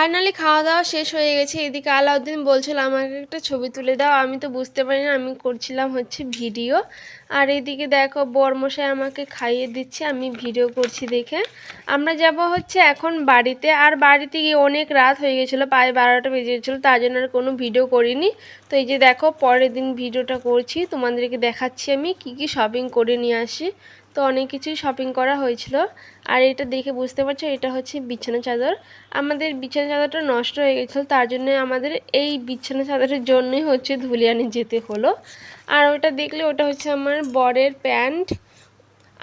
Finally খাওয়া দাওয়া শেষ হয়ে গেছে। এদিকে আলাউদ্দিন বলছিল, আমাকে একটা ছবি তুলে দাও। আমি তো বুঝতে পারি না, আমি করছিলাম হচ্ছে ভিডিও। আর এদিকে দেখো, বরমশাই আমাকে খাইয়ে দিচ্ছে, আমি ভিডিও করছি দেখে। আমরা যাব হচ্ছে এখন বাড়িতে। আর বাড়িতে গিয়ে অনেক রাত হয়ে গেছিল, প্রায় বারোটা বেজে গেছিল, তার জন্য আর কোনো ভিডিও করিনি। তো এই যে দেখো, পরের দিন ভিডিওটা করছি। তোমাদেরকে দেখাচ্ছি আমি, কি কি শপিং করে নিয়ে আসি। তো অনেক কিছুই শপিং করা হয়েছিল। আর এটা দেখে বুঝতে পারছ, এটা হচ্ছে বিছানা চাদর। আমাদের বিছানা চাদরটা নষ্ট হয়ে গেছিল, তার জন্য আমাদের এই বিছানা চাদরের জন্যই হচ্ছে ধুলিয়ানি যেতে হলো। আর ওটা দেখলে ওটা হচ্ছে আমার বরের প্যান্ট।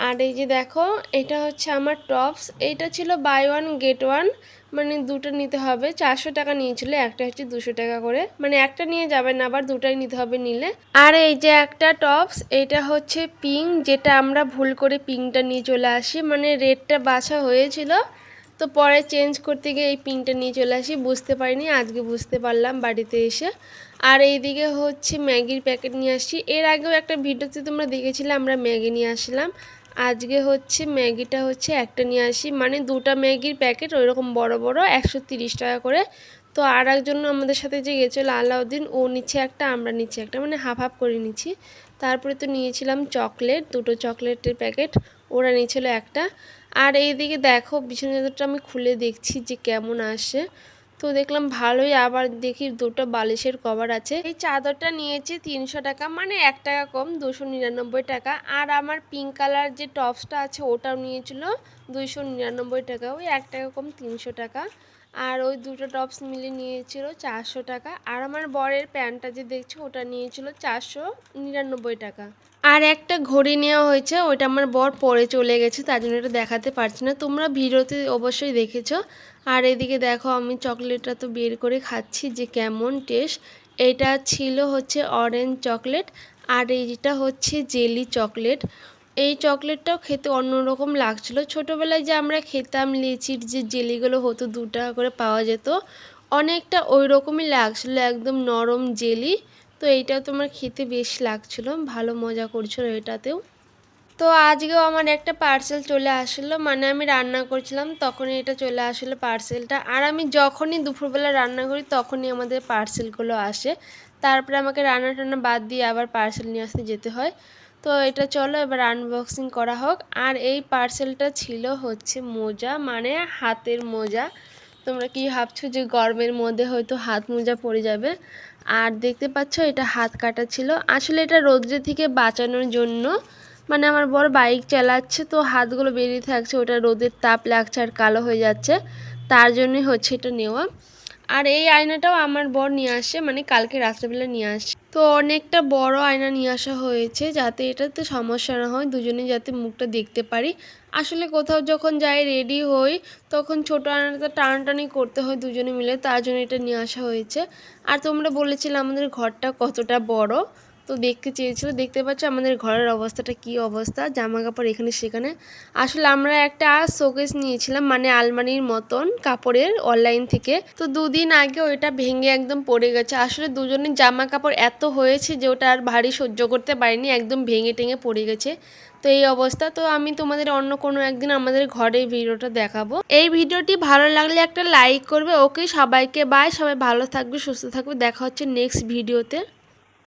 আর এই যে দেখো, এটা হচ্ছে আমার টপস। এইটা ছিল বাই ওয়ান গেট ওয়ান মানে দুটো নিতে হবে। চারশো টাকা নিয়েছিল, একটা হচ্ছে দুশো টাকা করে। মানে একটা নিয়ে যাবেন আবার দুটাই নিতে হবে নিলে। আর এই যে একটা টপস, এটা হচ্ছে পিঙ্ক যেটা আমরা ভুল করে পিঙ্কটা নিয়ে চলে আসি। মানে রেডটা বাছা হয়েছিল, তো পরে চেঞ্জ করতে গিয়ে এই পিঙ্কটা নিয়ে চলে আসি। বুঝতে পারিনি, আজকে বুঝতে পারলাম বাড়িতে এসে। আর এইদিকে হচ্ছে ম্যাগির প্যাকেট নিয়ে আসছি। এর আগেও একটা ভিডিওতে তোমরা দেখেছিলে, আমরা ম্যাগি নিয়ে আসলাম আজকে হচ্ছে ম্যাগিটা হচ্ছে একটা নিয়ে আসি। মানে দুটা ম্যাগির প্যাকেট ওই রকম বড় বড়, একশো টাকা করে। তো আর একজন আমাদের সাথে যে গেছিল আলাউদ্দিন ও নিচ্ছে একটা, আমরা নিচ্ছি একটা। মানে হাফ হাফ করে নিচ্ছি। তারপরে তো নিয়েছিলাম চকলেট, দুটো চকলেটের প্যাকেট, ওরা নিয়েছিল একটা। আর এইদিকে দেখো বিছানা চাদরটা আমি খুলে দেখছি যে কেমন আসে। তো দেখলাম ভালোই, আবার দেখি দুটো বালিশের কভার আছে। এই চাদরটা নিয়েছি তিনশো টাকা মানে এক টাকা কম, দুশো নিরানব্বই টাকা। আর আমার পিঙ্ক কালার যে টপসটা আছে, ওটাও নিয়েছিল দুইশো নিরানব্বই টাকা, ওই এক টাকা কম, তিনশো টাকা। আর ওই দুটো টপস মিলে নিয়েছিল চারশো টাকা। আর আমার বরের প্যান্টটা যে দেখছ, ওটা নিয়েছিল চারশো নিরানব্বই টাকা। আর একটা ঘড়ি নেওয়া হয়েছে, ওইটা আমার বর পরে চলে গেছে, তার জন্য এটা দেখাতে পারছি না। তোমরা ভিডিওতে অবশ্যই দেখেছ। আর এদিকে দেখো, আমি চকলেটটা তো বের করে খাচ্ছি, যে কেমন টেস্ট। এটা ছিল হচ্ছে অরেঞ্জ চকলেট আর এইটা হচ্ছে জেলি চকলেট এই চকলেটটাও খেতে অন্যরকম লাগছিল। ছোটোবেলায় যে আমরা খেতাম লিচির যে জেলিগুলো হতো, দু টাকা করে পাওয়া যেত, অনেকটা ওই রকমই লাগছিল, একদম নরম জেলি। তো এইটাও তোমার খেতে বেশ লাগছিল, ভালো মজা করছিল এটাতেও। তো আজকেও আমার একটা পার্সেল চলে আসলো মানে আমি রান্না করছিলাম, তখনই এটা চলে আসলো পার্সেলটা আর আমি যখনই দুপুরবেলা রান্না করি, তখনই আমাদের পার্সেলগুলো আসে। তারপরে আমাকে রান্না টান্না বাদ দিয়ে আবার পার্সেল নিয়ে আসতে যেতে হয়। তো এটা চলো এবার আনবক্সিং করা হোক। আর এই পার্সেলটা ছিল হচ্ছে মোজা মানে হাতের মোজা। তোমরা কি ভাবছ যে গরমের মধ্যে হয়তো হাত মোজা পড়ে যাবে? আর দেখতে পাচ্ছ এটা হাত কাটা ছিল। আসলে এটা রোদ্রে থেকে বাঁচানোর জন্য মানে আমার বড় বাইক চালাচ্ছে, তো হাতগুলো বেরিয়ে থাকছে, ওটা রোদের তাপ লাগছে আর কালো হয়ে যাচ্ছে। তার জন্যই হচ্ছে এটা নেওয়া। আর এই আয়নাটাও আমার বর নিয়ে আসে মানে কালকে রাত্রেবেলা নিয়ে আসে। তো অনেকটা বড় আয়না নিয়ে আসা হয়েছে যাতে এটাতে সমস্যা না হয় দুজনে যাতে মুখটা দেখতে পারি। আসলে কোথাও যখন যাই রেডি হই, তখন ছোটো আয়নাটা টানাটানি করতে হয় দুজনে মিলে, তার জন্য এটা নিয়ে আসা হয়েছে। আর তোমরা বলেছিলে আমাদের ঘরটা কতটা বড়। তো দেখতে চেয়েছিল, দেখতে পাচ্ছ আমাদের ঘরের অবস্থাটা কি অবস্থা জামা কাপড় এখানে সেখানে। আসলে আমরা একটা শোকেস নিয়েছিলাম মানে আলমারির মতন কাপড়ের অনলাইন থেকে। তো দুদিন আগে ওইটা ভেঙে একদম পড়ে গেছে। আসলে দুজনের জামা কাপড় এত হয়েছে যে ওটা আর ভারী সহ্য করতে পারিনি, একদম ভেঙে টেঙে পড়ে গেছে। তো এই অবস্থা, তো আমি তোমাদের অন্য কোনো একদিন আমাদের ঘরে ভিডিওটা দেখাবো। এই ভিডিওটি ভালো লাগলে একটা লাইক করবে। ওকে সবাইকে বাই সবাই ভালো থাকবে, সুস্থ থাকবে। দেখা হচ্ছে নেক্সট ভিডিওতে